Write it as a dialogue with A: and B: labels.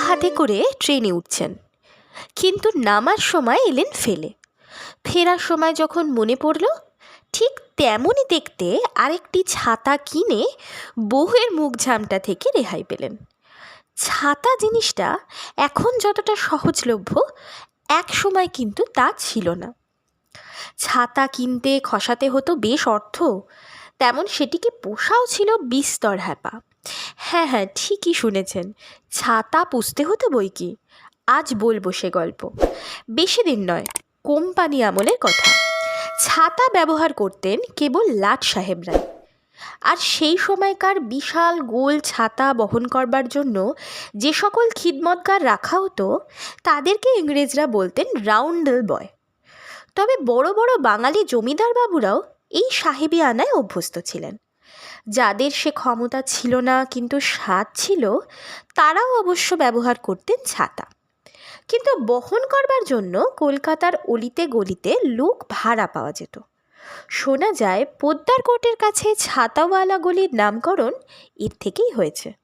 A: সাথে করে ট্রেনে উঠছেন। কিন্তু নামার সময় এলেন ফেলে। ফেরার সময় যখন মনে পড়ল, ঠিক তেমনই দেখতে আরেকটি ছাতা কিনে বউয়ের মুখ ঝামটা থেকে রেহাই পেলেন। ছাতা জিনিসটা এখন যতটা সহজলভ্য, এক সময় কিন্তু তা ছিল না। ছাতা কিনতে খসাতে হতো বেশ অর্থ, তেমন সেটিকে পোষাও ছিল বিস্তর হ্যাপা। হ্যাঁ হ্যাঁ ঠিকই শুনেছেন। ছাতা পুষতে হতো বই কি? আজ বলব সে গল্প। বেশি দিন নয়, কোম্পানি আমলের কথা। ছাতা ব্যবহার করতেন কেবল লাট সাহেবরাই। আর সেই সময়কার বিশাল গোল ছাতা বহন করবার জন্য যে সকল খিদমতগার রাখা হতো, তাদেরকে ইংরেজরা বলতেন রাউন্ডেল বয়। তবে বড় বড় বাঙালি জমিদার বাবুরাও এই সাহেবি আনায় অভ্যস্ত ছিলেন। যাদের সে ক্ষমতা ছিল না, কিন্তু স্বাদ ছিল, তারাও অবশ্য ব্যবহার করতেন ছাতা। কিন্তু বহন করবার জন্য কলকাতার অলিতে গলিতে লোক ভাড়া পাওয়া যেত। শোনা যায় পোদ্দার কোর্টের কাছে ছাতাওয়ালা গলির নামকরণ এর থেকেই হয়েছে।